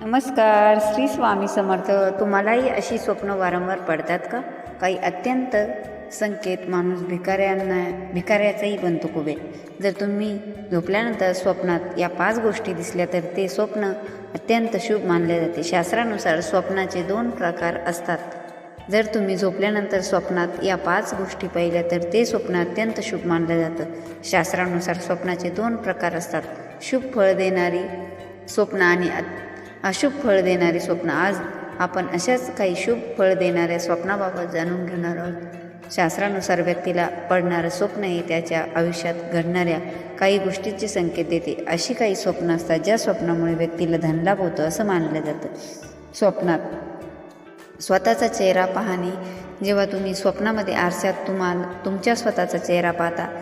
नमस्कार श्री स्वामी समर्थ. तुम्हालाही अशी स्वप्न वारंवार पडतात का? काही अत्यंत संकेत माणूस भिकाऱ्यांना भिकाऱ्याचाही बनतो कुबेर जर तुम्ही झोपल्यानंतर स्वप्नात या पाच गोष्टी दिसल्या तर ते स्वप्न अत्यंत शुभ मानले जाते. शास्त्रानुसार स्वप्नाचे दोन प्रकार असतात. जर तुम्ही झोपल्यानंतर स्वप्नात या पाच गोष्टी पाहिल्या तर ते स्वप्न अत्यंत शुभ मानलं जातं. शास्त्रानुसार स्वप्नाचे दोन प्रकार असतात. शुभ फळ देणारी स्वप्न आणि अ- अशुभ फळ देणारी स्वप्न. आज आपण अशाच काही शुभ फळ देणाऱ्या स्वप्नाबाबत जाणून घेणार आहोत. शास्त्रानुसार व्यक्तीला पडणारं स्वप्न हे त्याच्या आयुष्यात घडणाऱ्या काही गोष्टीचे संकेत देते. अशी काही स्वप्न असतात ज्या स्वप्नामुळे व्यक्तीला धनलाभ होतो असं मानलं जातं. स्वप्नात स्वतःचा चेहरा पाहणे. जेव्हा तुम्ही स्वप्नामध्ये आरशात तुम्हाला तुमच्या स्वतःचा चेहरा पाहता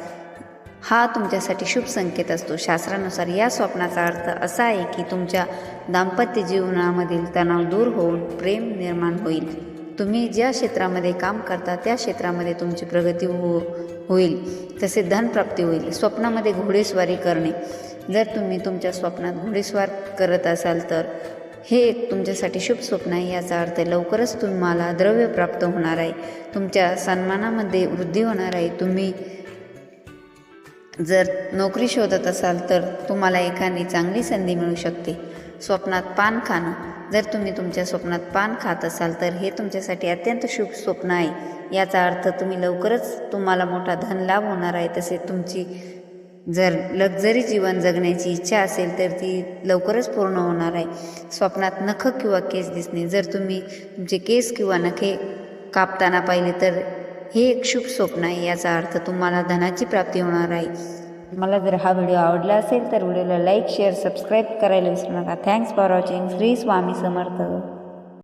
हा तुमच्यासाठी शुभ संकेत असतो. शास्त्रानुसार या स्वप्नाचा अर्थ असा आहे की तुमच्या दाम्पत्य जीवनामधील तणाव दूर होऊन प्रेम निर्माण होईल. तुम्ही ज्या क्षेत्रामध्ये काम करता त्या क्षेत्रामध्ये तुमची प्रगती हो होईल. तसे धनप्राप्ती होईल. स्वप्नामध्ये घोडेस्वारी करणे. जर तुम्ही तुमच्या स्वप्नात घोडेस्वार करत असाल तर हे एक तुमच्यासाठी शुभ स्वप्न आहे. याचा अर्थ लवकरच तुम्हाला द्रव्य प्राप्त होणार आहे. तुमच्या सन्मानामध्ये वृद्धी होणार आहे. तुम्ही जर नोकरी शोधत असाल तर तुम्हाला एखादी चांगली संधी मिळू शकते. स्वप्नात पान खाणं. जर तुम्ही तुमच्या स्वप्नात पान खात असाल तर हे तुमच्यासाठी अत्यंत शुभ स्वप्न आहे. याचा अर्थ तुम्ही लवकरच तुम्हाला मोठा धन लाभ होणार आहे. तसे तुमची जर लक्झरी जीवन जगण्याची इच्छा असेल तर ती लवकरच पूर्ण होणार आहे. स्वप्नात नख किंवा केस दिसणे. जर तुम्ही तुमचे केस किंवा नखे कापताना पाहिले तर हे एक शुभ स्वप्न आहे याचा अर्थ तुम्हाला धनाची प्राप्ती होणार आहे. मला जर हा व्हिडिओ आवडला असेल तर व्हिडिओला लाईक शेअर सबस्क्राईब करायला विसरू नका. Thanks for watching Shri Swami Samarth.